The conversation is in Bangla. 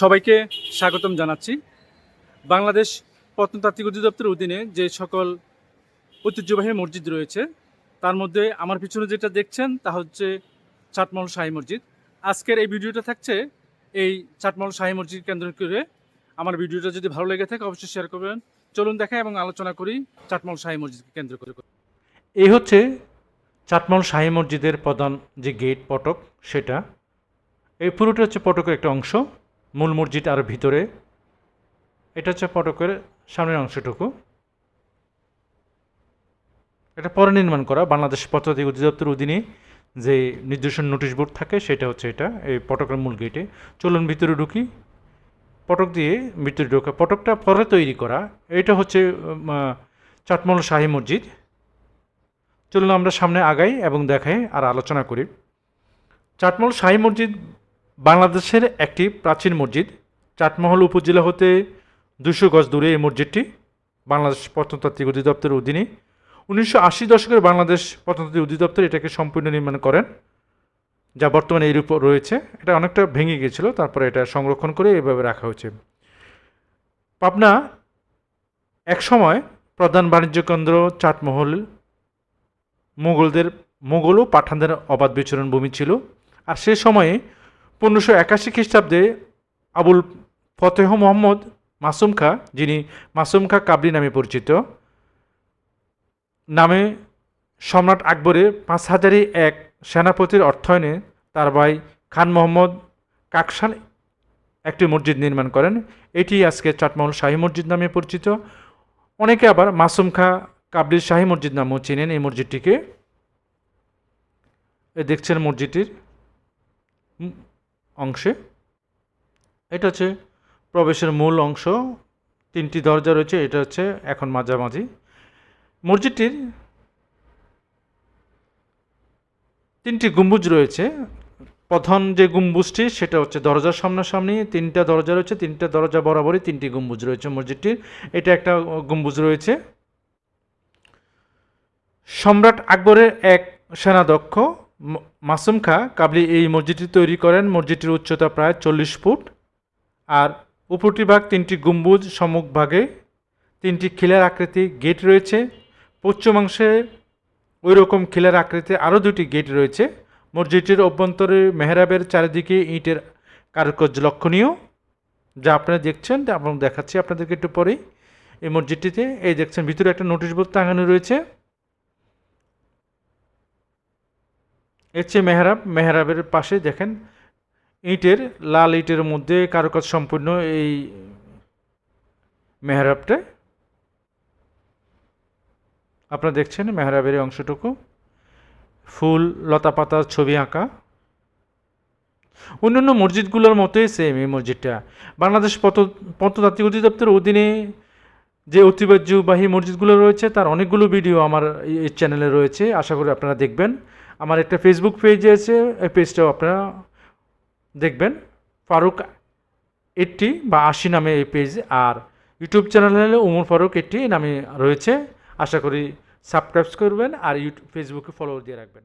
সবাইকে স্বাগতম জানাচ্ছি। বাংলাদেশ প্রত্নতাত্ত্বিক অধিদপ্তরের অধীনে যে সকল ঐতিহ্যবাহী মসজিদ রয়েছে, তার মধ্যে আমার পিছনে যেটা দেখছেন তা হচ্ছে চাটমহল শাহী মসজিদ। আজকের এই ভিডিওটা থাকছে এই চাটমহল শাহী মসজিদ কেন্দ্র করে। আমার ভিডিওটা যদি ভালো লেগে থাকে, অবশ্যই শেয়ার করবেন। চলুন দেখা এবং আলোচনা করি চাটমহল শাহী মসজিদকে কেন্দ্র করে। এই হচ্ছে চাটমহল শাহী মসজিদের প্রধান যে গেট পটক, সেটা। এই পুরোটা হচ্ছে পটকের একটা অংশ। মূল মসজিদ আর ভিতরে। এটা হচ্ছে পটকের সামনের অংশটুকু। এটা পরে নির্মাণ করা বাংলাদেশ প্রত্নতাত্ত্বিক অধিদপ্তর অধীনে যে নির্দেশন নোটিশ বোর্ড থাকে, সেটা হচ্ছে এটা, এই পটকের মূল গেটে। চলুন ভিতরে ঢুকি। পটক দিয়ে ভিতরে ঢোকা। পটকটা পরে তৈরি করা, এটা হচ্ছে চাটমহল শাহী মসজিদ। চলুন আমরা সামনে আগাই এবং দেখাই আর আলোচনা করি। চাটমহল শাহী মসজিদ বাংলাদেশের একটি প্রাচীন মসজিদ, চাটমহল উপজেলা হতে দুশো গজ দূরে এই মসজিদটি বাংলাদেশ প্রত্নতাত্ত্বিক অধিদপ্তরের অধীনে। উনিশশো আশি দশকের বাংলাদেশ প্রত্নতাত্ত্বিক অধিদপ্তর এটাকে সম্পূর্ণ নির্মাণ করেন, যা বর্তমানে এর উপর রয়েছে। এটা অনেকটা ভেঙে গিয়েছিল, তারপরে এটা সংরক্ষণ করে এভাবে রাখা হয়েছে। পাবনা এক সময় প্রধান বাণিজ্য কেন্দ্র, চাটমহল, মুঘলদের, মুঘল ও পাঠানদের অবাধ বিচরণ ভূমি ছিল। আর সে সময়ে পনেরোশো একাশি খ্রিস্টাব্দে আবুল ফতেহ মোহাম্মদ মাসুম খা যিনি মাসুম খা কাবলি নামে পরিচিত, নামে সম্রাট আকবরের পাঁচ হাজারে এক সেনাপতির অর্থায়নে তার ভাই খান মোহাম্মদ কাকসান একটি মসজিদ নির্মাণ করেন। এটি আজকে চাটমহল শাহী মসজিদ নামে পরিচিত। অনেকে আবার মাসুম খা কাবলির শাহী মসজিদ নামেও চেনেন এই মসজিদটিকে। দেখছেন মসজিদটির অংশে। এটা হচ্ছে প্রবেশের মূল অংশ। তিনটি দরজা রয়েছে, এটা হচ্ছে এখন মাঝামাঝি। মসজিদটির তিনটি গম্বুজ রয়েছে। প্রধান যে গম্বুজটি, সেটা হচ্ছে দরজার সামনাসামনি। তিনটা দরজা রয়েছে, তিনটা দরজা বরাবরই তিনটি গম্বুজ রয়েছে মসজিদটির। এটা একটা গম্বুজ রয়েছে। সম্রাট আকবরের এক সেনাদক্ষ ম- মাসুম খা কাবলি এই মসজিদটি তৈরি করেন। মসজিদটির উচ্চতা প্রায় চল্লিশ ফুট আর উপরটি ভাগ তিনটি গম্বুজ সম্মুখভাগে তিনটি খিলার আকৃতি গেট রয়েছে। পশ্চিমাংশে ওই রকম খিলার আকৃতি আরও দুটি গেট রয়েছে। মসজিদটির অভ্যন্তরে মেহরাবের চারিদিকে ইটের কারুকার্য লক্ষণীয়। যা আপনারা দেখছেন এবং দেখাচ্ছি আপনাদেরকে একটু পরেই। এই মসজিদটিতে, এই দেখছেন, ভিতরে একটা নোটিশ বোর্ড টাঙানো রয়েছে। এর চেয়ে মেহরাব, মেহরাবের পাশে দেখেন, ইটের, লাল ইটের মধ্যে কারুকাজ সম্পূর্ণ এই মেহরাবটা। আপনারা দেখছেন মেহরাবের অংশটুকু। ফুল, লতা পাতার ছবি আঁকা। অন্যান্য মসজিদগুলোর মতোই সেম এই মসজিদটা। বাংলাদেশ পত প্রত্নতাত্ত্বিক অধিদপ্তরের অধীনে যে ঐতিহ্যবাহী মসজিদগুলো রয়েছে, তার অনেকগুলো ভিডিও আমার এই চ্যানেলে রয়েছে। আশা করি আপনারা দেখবেন। আমার একটা ফেসবুক পেজ আছে, এই পেজটাও আপনারা দেখবেন। ফারুক এইটটি বা আশি নামে এই পেজ আর ইউটিউব চ্যানেল হলে উমর ফারুক এইটটি নামে রয়েছে। আশা করি সাবস্ক্রাইব করবেন আর ইউটিউব ফেসবুকে ফলো দিয়ে রাখবেন।